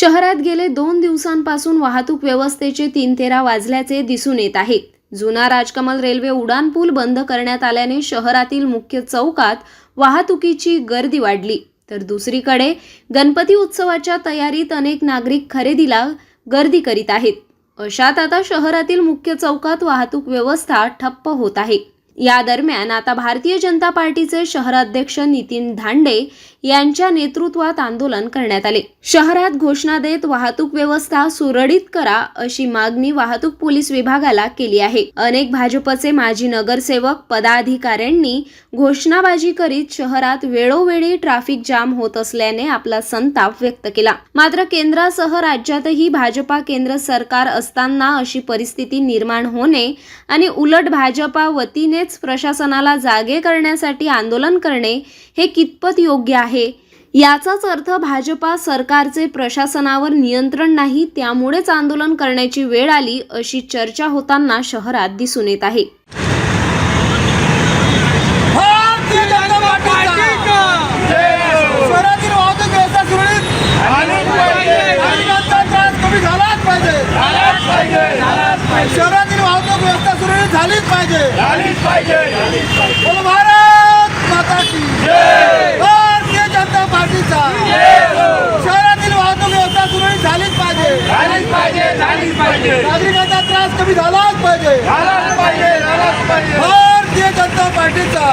शहरात गेले दोन दिवसांपासून वाहतूक व्यवस्थेचे तीन तेरा वाजल्याचे दिसून येत आहे. जुना राजकमल रेल्वे उड्डाणपूल बंद करण्यात आल्याने शहरातील मुख्य चौकात वाहतुकीची गर्दी वाढली. तर दुसरीकडे गणपती उत्सवाच्या तयारीत अनेक नागरिक खरेदीला गर्दी करीत आहेत. अशात आता शहरातील मुख्य चौकात वाहतूक व्यवस्था ठप्प होत आहे. या दरम्यान आता भारतीय जनता पार्टीचे शहराध्यक्ष नितीन धांडे यांच्या नेतृत्वात आंदोलन करण्यात आले. शहरात घोषणा देत वाहतूक व्यवस्था सुरळीत करा अशी मागणी वाहतूक पोलीस विभागाला केली आहे. अनेक भाजपचे माजी नगरसेवक पदाधिकाऱ्यांनी घोषणाबाजी करीत शहरात वेळोवेळी ट्रॅफिक जाम होत असल्याने आपला संताप व्यक्त केला. मात्र केंद्रासह राज्यातही भाजपा केंद्र सरकार असताना अशी परिस्थिती निर्माण होणे आणि उलट भाजपा वतीनेच प्रशासनाला जागे करण्यासाठी आंदोलन करणे हे कितपत योग्य आहे? याचाच अर्थ भाजपा सरकारचे प्रशासनावर नियंत्रण नाही त्यामुळेच आंदोलन करण्याची वेळ आली अशी चर्चा होताना शहरात दिसून येत आहे. शहरातील वाहतूक व्यवस्था सुरळीत त्रास कमी झालाच पाहिजे. पाहिजे झालीच पाहिजे. नागरिकांचा त्रास कमी झालाच पाहिजे. झालाच पाहिजे झालाच पाहिजे. भारतीय जनता पार्टीचा